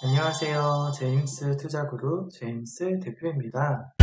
안녕하세요. 제임스 투자그룹 제임스 대표입니다.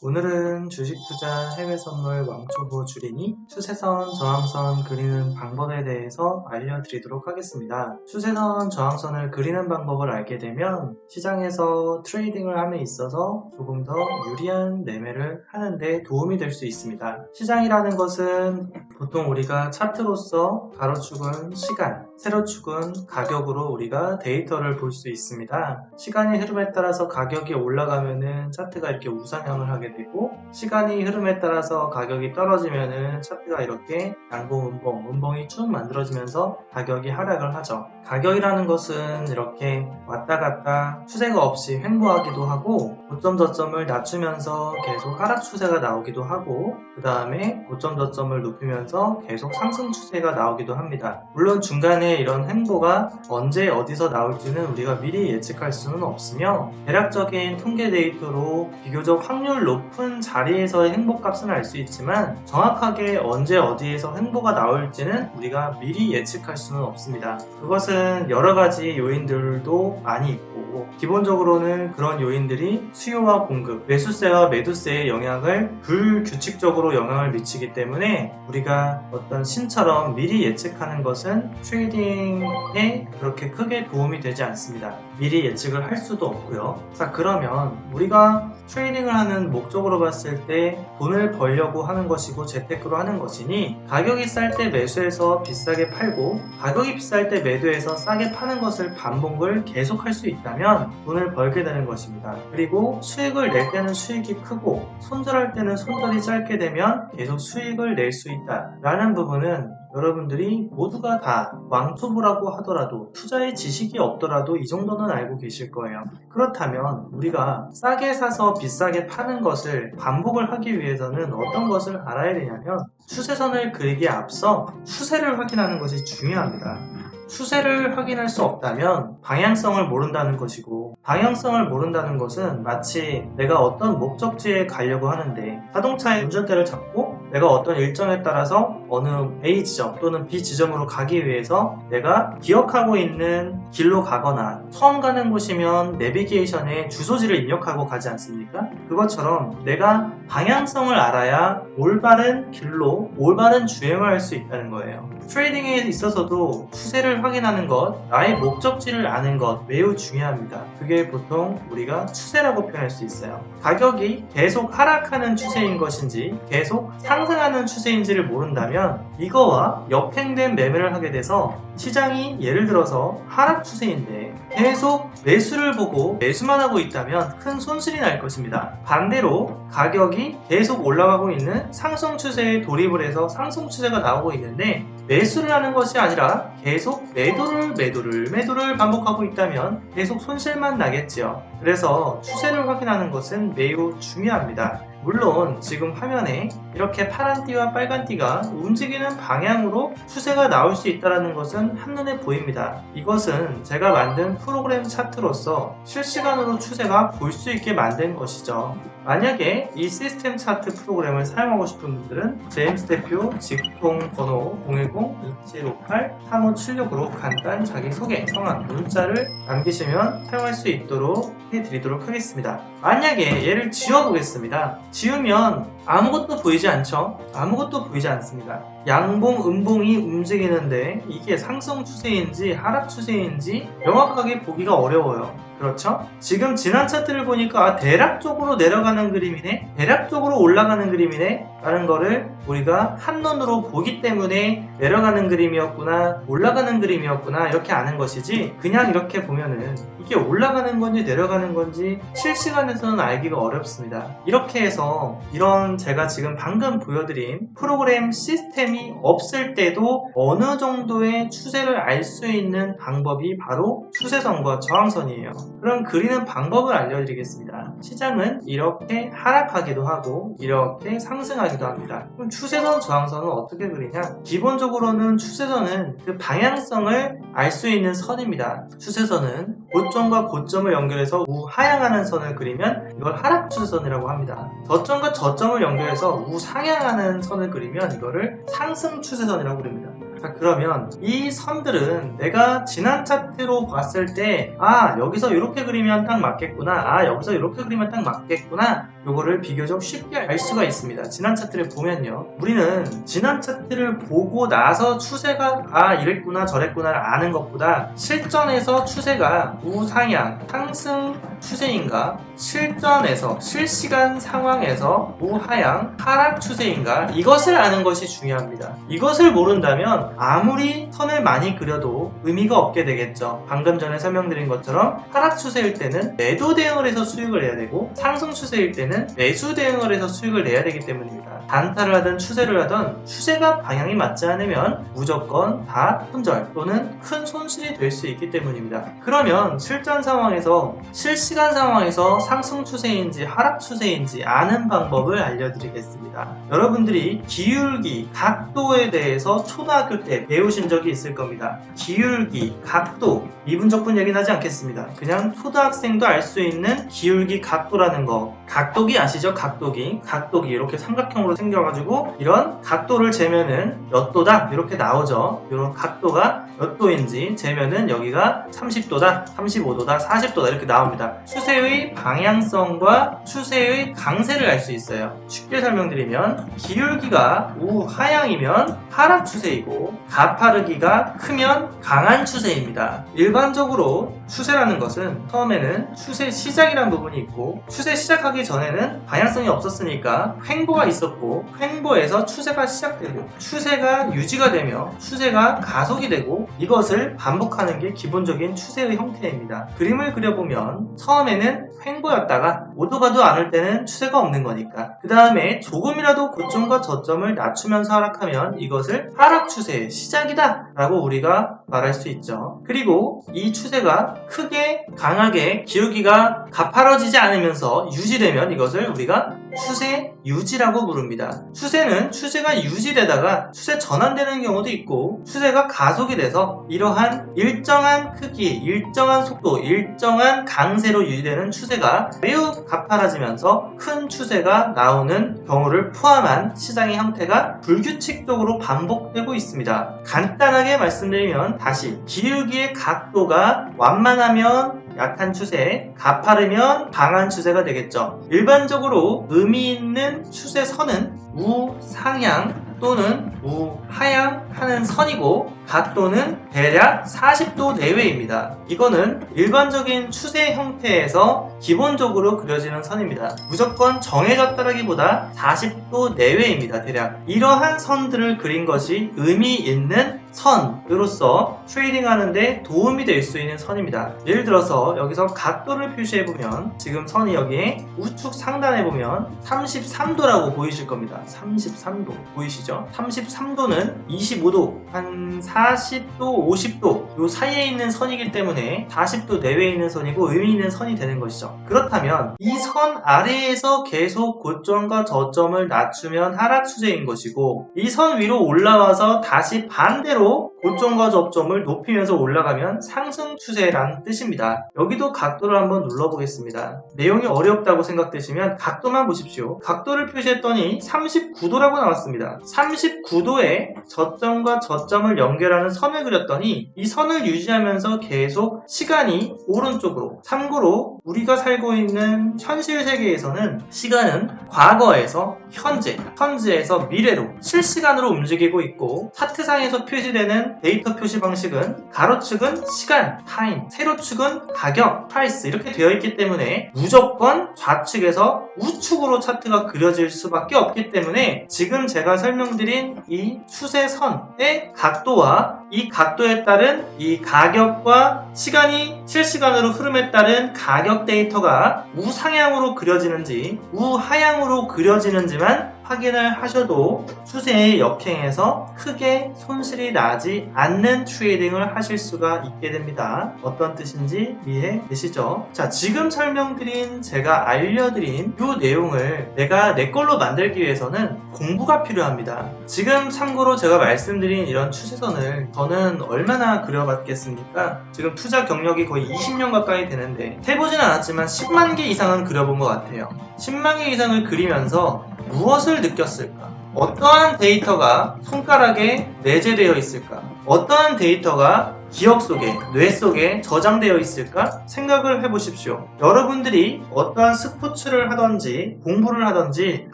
오늘은 주식 투자 해외 선물 왕초보 줄이니 추세선 저항선 그리는 방법에 대해서 알려드리도록 하겠습니다. 추세선 저항선을 그리는 방법을 알게 되면 시장에서 트레이딩을 함에 있어서 조금 더 유리한 매매를 하는데 도움이 될 수 있습니다. 시장이라는 것은 보통 우리가 차트로서 가로축은 시간, 세로축은 가격으로 우리가 데이터를 볼 수 있습니다. 시간의 흐름에 따라서 가격이 올라가면은 차트가 이렇게 우상향을 하게 되고 시간이 흐름에 따라서 가격이 떨어지면은 차트가 이렇게 양봉, 음봉, 음봉이 쭉 만들어지면서 가격이 하락을 하죠. 가격이라는 것은 이렇게 왔다 갔다 추세가 없이 횡보하기도 하고 고점 저점을 낮추면서 계속 하락 추세가 나오기도 하고 그 다음에 고점 저점을 높이면서 계속 상승 추세가 나오기도 합니다. 물론 중간에 이런 횡보가 언제 어디서 나올지는 우리가 미리 예측할 수는 없으며 대략적인 통계 데이터로 비교적 확률 높은 자리에서의 횡보값은 알 수 있지만 정확하게 언제 어디에서 횡보가 나올지는 우리가 미리 예측할 수는 없습니다. 그것은 여러 가지 요인들도 많이 있고 기본적으로는 그런 요인들이 수요와 공급, 매수세와 매도세의 영향을 불규칙적으로 영향을 미치기 때문에 우리가 어떤 신처럼 미리 예측하는 것은 트레이딩에 그렇게 크게 도움이 되지 않습니다. 미리 예측을 할 수도 없고요. 자, 그러면 우리가 트레이딩을 하는 목적으로 봤을 때 돈을 벌려고 하는 것이고 재테크로 하는 것이니 가격이 쌀 때 매수해서 비싸게 팔고 가격이 비쌀 때 매도해서 싸게 파는 것을 반복을 계속 할 수 있다면 돈을 벌게 되는 것입니다. 그리고 수익을 낼 때는 수익이 크고 손절할 때는 손절이 짧게 되면 계속 수익을 낼 수 있다 라는 부분은 여러분들이 모두가 다 왕초보라고 하더라도 투자의 지식이 없더라도 이 정도는 알고 계실 거예요. 그렇다면 우리가 싸게 사서 비싸게 파는 것을 반복을 하기 위해서는 어떤 것을 알아야 되냐면 추세선을 그리기에 앞서 추세를 확인하는 것이 중요합니다. 추세를 확인할 수 없다면 방향성을 모른다는 것이고 방향성을 모른다는 것은 마치 내가 어떤 목적지에 가려고 하는데 자동차의 운전대를 잡고 내가 어떤 일정에 따라서 어느 A 지점 또는 B 지점으로 가기 위해서 내가 기억하고 있는 길로 가거나 처음 가는 곳이면 내비게이션에 주소지를 입력하고 가지 않습니까? 그것처럼 내가 방향성을 알아야 올바른 길로 올바른 주행을 할 수 있다는 거예요. 트레이딩에 있어서도 추세를 확인하는 것, 나의 목적지를 아는 것 매우 중요합니다. 그게 보통 우리가 추세라고 표현할 수 있어요. 가격이 계속 하락하는 추세인 것인지 계속 상승하는 추세인지를 모른다면 이거와 역행된 매매를 하게 돼서 시장이 예를 들어서 하락 추세인데 계속 매수를 보고 매수만 하고 있다면 큰 손실이 날 것입니다. 반대로 가격이 계속 올라가고 있는 상승 추세에 돌입을 해서 상승 추세가 나오고 있는데 매수를 하는 것이 아니라 계속 매도를 매도를 매도를 반복하고 있다면 계속 손실만 나겠지요. 그래서 추세를 확인하는 것은 매우 중요합니다. 물론 지금 화면에 이렇게 파란 띠와 빨간 띠가 움직이는 방향으로 추세가 나올 수 있다는 것은 한눈에 보입니다. 이것은 제가 만든 프로그램 차트로서 실시간으로 추세가 볼 수 있게 만든 것이죠. 만약에 이 시스템 차트 프로그램을 사용하고 싶은 분들은 제임스 대표 직통 번호 010-2758-3576으로 간단 자기소개, 성함, 문자를 남기시면 사용할 수 있도록 해드리도록 하겠습니다. 만약에 얘를 지워보겠습니다. 지우면 아무것도 보이지 않죠? 아무것도 보이지 않습니다. 양봉, 음봉이 움직이는데 이게 상승 추세인지 하락 추세인지 명확하게 보기가 어려워요. 그렇죠? 지금 지난 차트를 보니까 아, 대략적으로 내려가는 그림이네? 대략적으로 올라가는 그림이네? 라는 거를 우리가 한눈으로 보기 때문에 내려가는 그림이었구나, 올라가는 그림이었구나, 이렇게 아는 것이지, 그냥 이렇게 보면은 이게 올라가는 건지 내려가는 건지 실시간에서는 알기가 어렵습니다. 이렇게 해서 이런 제가 지금 방금 보여드린 프로그램 시스템이 없을 때도 어느 정도의 추세를 알 수 있는 방법이 바로 추세선과 저항선이에요. 그럼 그리는 방법을 알려드리겠습니다. 시장은 이렇게 하락하기도 하고 이렇게 상승하기도 합니다. 그럼 추세선, 저항선은 어떻게 그리냐? 기본적으로는 추세선은 그 방향성을 알 수 있는 선입니다. 추세선은 고점과 고점을 연결해서 우하향하는 선을 그리면 이걸 하락 추세선이라고 합니다. 저점과 저점을 연결해서 우상향하는 선을 그리면 이거를 상승 추세선이라고 부릅니다. 자, 그러면 이 선들은 내가 지난 차트로 봤을 때, 아, 여기서 이렇게 그리면 딱 맞겠구나. 아, 여기서 이렇게 그리면 딱 맞겠구나. 요거를 비교적 쉽게 알 수가 있습니다. 지난 차트를 보면요. 우리는 지난 차트를 보고 나서 추세가, 아, 이랬구나, 저랬구나를 아는 것보다 실전에서 추세가 우상향, 상승 추세인가, 실전에서, 실시간 상황에서 우하향, 하락 추세인가, 이것을 아는 것이 중요합니다. 이것을 모른다면 아무리 선을 많이 그려도 의미가 없게 되겠죠. 방금 전에 설명드린 것처럼 하락 추세일 때는 매도 대응을 해서 수익을 내야 되고 상승 추세일 때는 매수 대응을 해서 수익을 내야 되기 때문입니다. 단타를 하든 추세를 하든 추세가 방향이 맞지 않으면 무조건 다 손절 또는 큰 손실이 될 수 있기 때문입니다. 그러면 실전 상황에서 실시간 상황에서 상승 추세인지 하락 추세인지 아는 방법을 알려드리겠습니다. 여러분들이 기울기, 각도에 대해서 초등학교 때 배우신 적이 있을 겁니다. 기울기, 각도, 미분적분 얘기는 하지 않겠습니다. 그냥 초등학생도 알 수 있는 기울기, 각도라는 거. 각도 기 아시죠? 각도기. 각도기 이렇게 삼각형으로 생겨가지고 이런 각도를 재면은 몇 도다? 이렇게 나오죠. 이런 각도가 몇 도인지 재면은 여기가 30도다, 35도다, 40도다 이렇게 나옵니다. 추세의 방향성과 추세의 강세를 알 수 있어요. 쉽게 설명드리면 기울기가 우하향이면 하락 추세이고 가파르기가 크면 강한 추세입니다. 일반적으로 추세라는 것은 처음에는 추세 시작이라는 부분이 있고 추세 시작하기 전에는 방향성이 없었으니까 횡보가 있었고 횡보에서 추세가 시작되고 추세가 유지가 되며 추세가 가속이 되고 이것을 반복하는 게 기본적인 추세의 형태입니다. 그림을 그려보면 처음에는 횡보였다가 오도 가도 않을 때는 추세가 없는 거니까 그 다음에 조금이라도 고점과 저점을 낮추면서 하락하면 이것을 하락 추세의 시작이다 라고 우리가 말할 수 있죠. 그리고 이 추세가 크게 강하게 기울기가 가파라지지 않으면서 유지되면 이것을 우리가 추세 유지라고 부릅니다. 추세는 추세가 유지되다가 추세 전환되는 경우도 있고 추세가 가속이 돼서 이러한 일정한 크기, 일정한 속도, 일정한 강세로 유지되는 추세가 매우 가파라지면서 큰 추세가 나오는 경우를 포함한 시장의 형태가 불규칙적으로 반복되고 있습니다. 간단하게 말씀드리면 다시 기울기의 각도가 완 만하면 약한 추세, 가파르면 강한 추세가 되겠죠. 일반적으로 의미 있는 추세선은 우상향 또는 우하향 하는 선이고 각도는 대략 40도 내외입니다. 이거는 일반적인 추세 형태에서 기본적으로 그려지는 선입니다. 무조건 정해졌다라기보다 40도 내외입니다. 대략 이러한 선들을 그린 것이 의미 있는 선으로서 트레이딩 하는데 도움이 될 수 있는 선입니다. 예를 들어서 여기서 각도를 표시해 보면 지금 선이 여기에 우측 상단에 보면 33도라고 보이실 겁니다. 33도 보이시죠? 33도는 25도, 한 40도, 50도 요 사이에 있는 선이기 때문에 40도 내외에 있는 선이고 의미 있는 선이 되는 것이죠. 그렇다면 이 선 아래에서 계속 고점과 저점을 낮추면 하락 추세인 것이고 이 선 위로 올라와서 다시 반대로 고점과 저점을 높이면서 올라가면 상승 추세라는 뜻입니다. 여기도 각도를 한번 눌러보겠습니다. 내용이 어렵다고 생각되시면 각도만 보십시오. 각도를 표시했더니 39도라고 나왔습니다. 39도에 저점과 저점을 연결하는 선을 그렸더니 이 선을 유지하면서 계속 시간이 오른쪽으로 참고로 우리가 살고 있는 현실 세계에서는 시간은 과거에서 현재, 현재에서 미래로 실시간으로 움직이고 있고 차트상에서 표시되는 데이터 표시 방식은 가로축은 시간, 타임, 세로축은 가격, 프라이스 이렇게 되어 있기 때문에 무조건 좌측에서 우측으로 차트가 그려질 수밖에 없기 때문에 지금 제가 설명드린 이 추세선의 각도와 이 각도에 따른 이 가격과 시간이 실시간으로 흐름에 따른 가격 데이터가 우상향으로 그려지는지 우하향으로 그려지는지만 확인을 하셔도 추세의 역행에서 크게 손실이 나지 않는 트레이딩을 하실 수가 있게 됩니다. 어떤 뜻인지 이해되시죠? 자, 지금 설명드린 제가 알려드린 이 내용을 내가 내 걸로 만들기 위해서는 공부가 필요합니다. 지금 참고로 제가 말씀드린 이런 추세선을 저는 얼마나 그려봤겠습니까? 지금 투자 경력이 거의 20년 가까이 되는데 해보진 않았지만 10만 개 이상은 그려본 것 같아요. 10만 개 이상을 그리면서 무엇을 느꼈을까? 어떠한 데이터가 손가락에 내재되어 있을까? 어떠한 데이터가 기억 속에, 뇌 속에 저장되어 있을까 생각을 해보십시오. 여러분들이 어떠한 스포츠를 하든지 공부를 하든지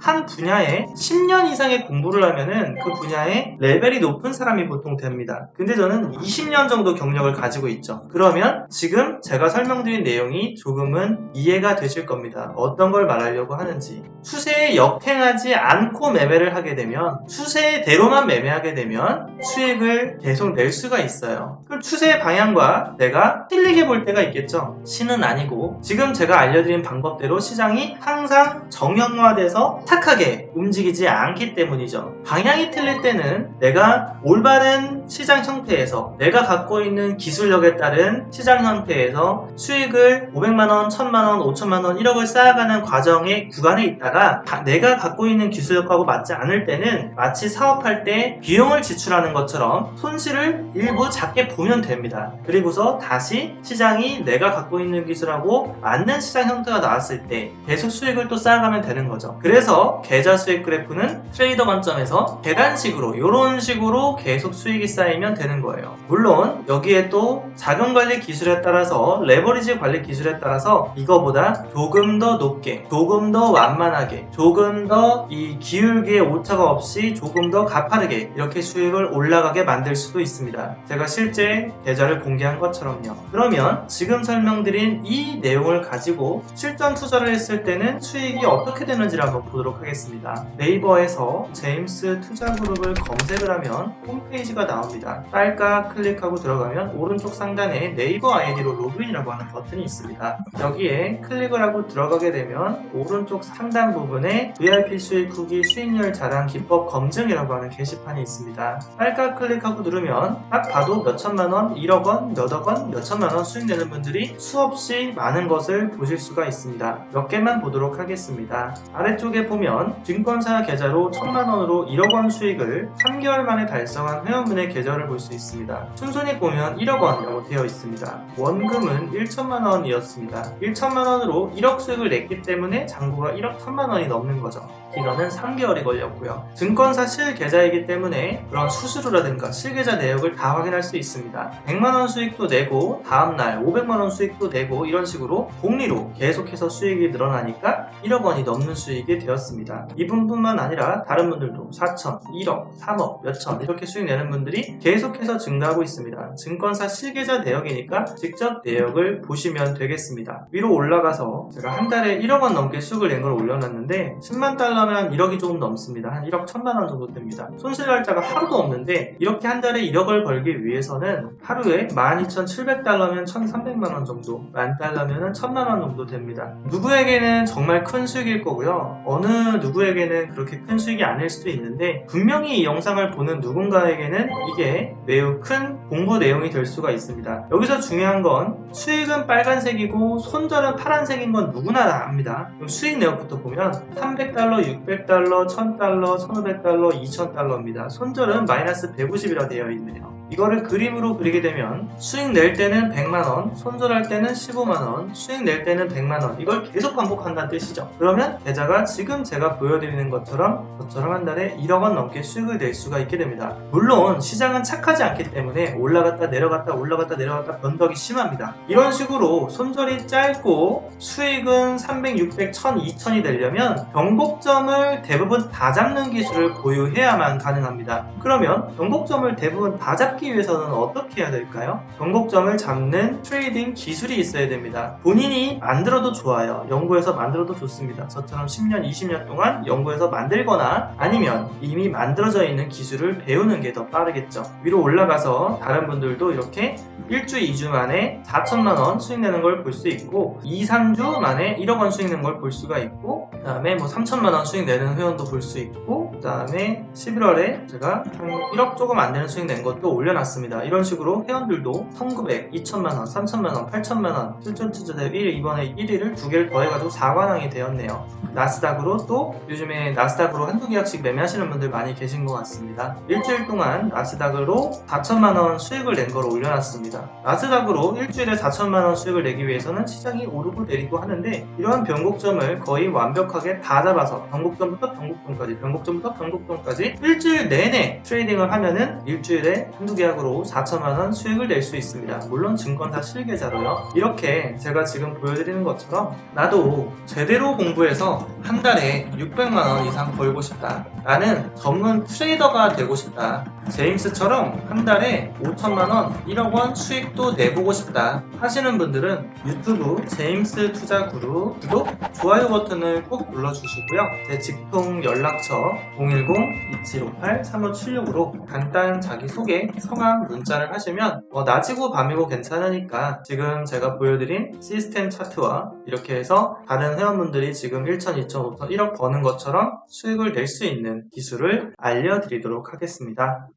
한 분야에 10년 이상의 공부를 하면은 그 분야에 레벨이 높은 사람이 보통 됩니다. 근데 저는 20년 정도 경력을 가지고 있죠. 그러면 지금 제가 설명드린 내용이 조금은 이해가 되실 겁니다. 어떤 걸 말하려고 하는지. 추세에 역행하지 않고 매매를 하게 되면 추세대로만 매매하게 되면 수익을 계속 낼 수가 있어요. 추세의 방향과 내가 틀리게 볼 때가 있겠죠. 신은 아니고 지금 제가 알려드린 방법대로 시장이 항상 정형화돼서 착하게 움직이지 않기 때문이죠. 방향이 틀릴 때는 내가 올바른 시장 형태에서 내가 갖고 있는 기술력에 따른 시장 형태에서 수익을 500만원, 1000만원, 5천만원, 1억을 쌓아가는 과정의 구간에 있다가 가- 내가 갖고 있는 기술력하고 맞지 않을 때는 마치 사업할 때 비용을 지출하는 것처럼 손실을 일부 작게 보면 됩니다. 그리고서 다시 시장이 내가 갖고 있는 기술하고 맞는 시장 형태가 나왔을 때 계속 수익을 또 쌓아가면 되는 거죠. 그래서 계좌 수익 그래프는 트레이더 관점에서 계단식으로 이런 식으로 계속 수익이 쌓이면 되는 거예요. 물론 여기에 또 자금 관리 기술에 따라서 레버리지 관리 기술에 따라서 이거보다 조금 더 높게, 조금 더 완만하게, 조금 더 이 기울기의 오차가 없이 조금 더 가파르게 이렇게 수익을 올라가게 만들 수도 있습니다. 제가 실제 계좌를 공개한 것처럼요. 그러면 지금 설명드린 이 내용을 가지고 실전 투자를 했을 때는 수익이 어떻게 되는지를 한번 보도록 하겠습니다. 네이버에서 제임스 투자 그룹을 검색을 하면 홈페이지가 나옵니다. 딸깍 클릭하고 들어가면 오른쪽 상단에 네이버 아이디로 로그인이라고 하는 버튼이 있습니다. 여기에 클릭을 하고 들어가게 되면 오른쪽 상단 부분에 VIP 수익 후기 수익률 자랑 기법 검증이라고 하는 게시판이 있습니다. 딸깍 클릭하고 누르면 딱 봐도 몇 천만 원, 1억 원, 몇억 원, 몇천만 원 수익 내는 분들이 수없이 많은 것을 보실 수가 있습니다. 몇 개만 보도록 하겠습니다. 아래쪽에 보면 증권사 계좌로 천만 원으로 1억 원 수익을 3개월 만에 달성한 회원분의 계좌를 볼 수 있습니다. 순손익 보면 1억 원이라고 되어 있습니다. 원금은 1천만 원이었습니다. 1천만 원으로 1억 수익을 냈기 때문에 잔고가 1억 1천만 원이 넘는 거죠. 기간은 3개월이 걸렸고요. 증권사 실계좌이기 때문에 그런 수수료라든가 실계좌 내역을 다 확인할 수 있습니다. 100만원 수익도 내고 다음날 500만원 수익도 내고 이런 식으로 복리로 계속해서 수익이 늘어나니까 1억 원이 넘는 수익이 되었습니다. 이분뿐만 아니라 다른 분들도 4천, 1억, 3억, 몇천 이렇게 수익 내는 분들이 계속해서 증가하고 있습니다. 증권사 실계좌 내역이니까 직접 내역을 보시면 되겠습니다. 위로 올라가서 제가 한 달에 1억 원 넘게 수익을 낸 걸 올려놨는데 10만 달러면 1억이 조금 넘습니다. 한 1억 1천만 원 정도 됩니다. 손실 날짜가 하루도 없는데 이렇게 한 달에 1억을 벌기 위해서는 하루에 12,700달러면 1,300만 원 정도, 만 달러면 1,000만 원 정도 됩니다. 누구에게는 정말 큰 수익일 거고요. 어느 누구에게는 그렇게 큰 수익이 아닐 수도 있는데 분명히 이 영상을 보는 누군가에게는 이게 매우 큰 공부 내용이 될 수가 있습니다. 여기서 중요한 건 수익은 빨간색이고 손절은 파란색인 건 누구나 다 압니다. 그럼 수익 내역부터 보면 300달러, 600달러, 1000달러, 1500달러, 2000달러입니다. 손절은 마이너스 150이라 되어 있네요. 이거를 그림으로 그리게 되면 수익 낼 때는 100만원, 손절할 때는 15만원, 수익 낼 때는 100만원 이걸 계속 반복한다는 뜻이죠. 그러면 계좌가 지금 제가 보여드리는 것처럼 저처럼 한 달에 1억 원 넘게 수익을 낼 수가 있게 됩니다. 물론 시장은 착하지 않기 때문에 올라갔다 내려갔다 올라갔다 내려갔다 변덕이 심합니다. 이런 식으로 손절이 짧고 수익은 300, 600, 1000, 2000이 되려면 변곡점을 대부분 다 잡는 기술을 보유해야만 가능합니다. 그러면 변곡점을 대부분 다 잡기 쌓기 위해서는 어떻게 해야 될까요? 변곡점을 잡는 트레이딩 기술이 있어야 됩니다. 본인이 만들어도 좋아요. 연구해서 만들어도 좋습니다. 저처럼 10년, 20년 동안 연구해서 만들거나 아니면 이미 만들어져 있는 기술을 배우는 게 더 빠르겠죠. 위로 올라가서 다른 분들도 이렇게 1주, 2주 만에 4천만 원 수익 내는 걸 볼 수 있고 2, 3주 만에 1억 원 수익 내는 걸 볼 수가 있고 그 다음에 뭐 3천만 원 수익 내는 회원도 볼 수 있고 그 다음에 11월에 제가 한 1억 조금 안 되는 수익 낸 것도 올 려놨습니다. 이런 식으로 회원들도 1900, 2천만 원, 3천만 원, 8천만 원 실전 투자대 1, 이번에 1위를 두 개를 더해가지고 4관왕이 되었네요. 나스닥으로 또 요즘에 나스닥으로 한두 계약씩 매매하시는 분들 많이 계신 것 같습니다. 일주일 동안 나스닥으로 4천만 원 수익을 낸걸 올려놨습니다. 나스닥으로 일주일에 4천만 원 수익을 내기 위해서는 시장이 오르고 내리고 하는데 이러한 변곡점을 거의 완벽하게 다 잡아서 변곡점부터 변곡점까지 변곡점부터 변곡점까지 일주일 내내 트레이딩을 하면은 일주일에 한두 계약으로 4천만 원 수익을 낼 수 있습니다. 물론 증권사 실계자로요. 이렇게 제가 지금 보여드리는 것처럼 나도 제대로 공부해서 한 달에 600만 원 이상 벌고 싶다. 나는 전문 트레이더가 되고 싶다. 제임스처럼 한 달에 5천만 원, 1억 원 수익도 내보고 싶다 하시는 분들은 유튜브 제임스 투자 그룹 구독, 좋아요 버튼을 꼭 눌러주시고요. 제 직통 연락처 010-2758-3576으로 간단 자기소개, 성함, 문자를 하시면 어, 낮이고 밤이고 괜찮으니까 지금 제가 보여드린 시스템 차트와 이렇게 해서 다른 회원분들이 지금 1천, 2천, 5천, 1억 버는 것처럼 수익을 낼 수 있는 기술을 알려드리도록 하겠습니다.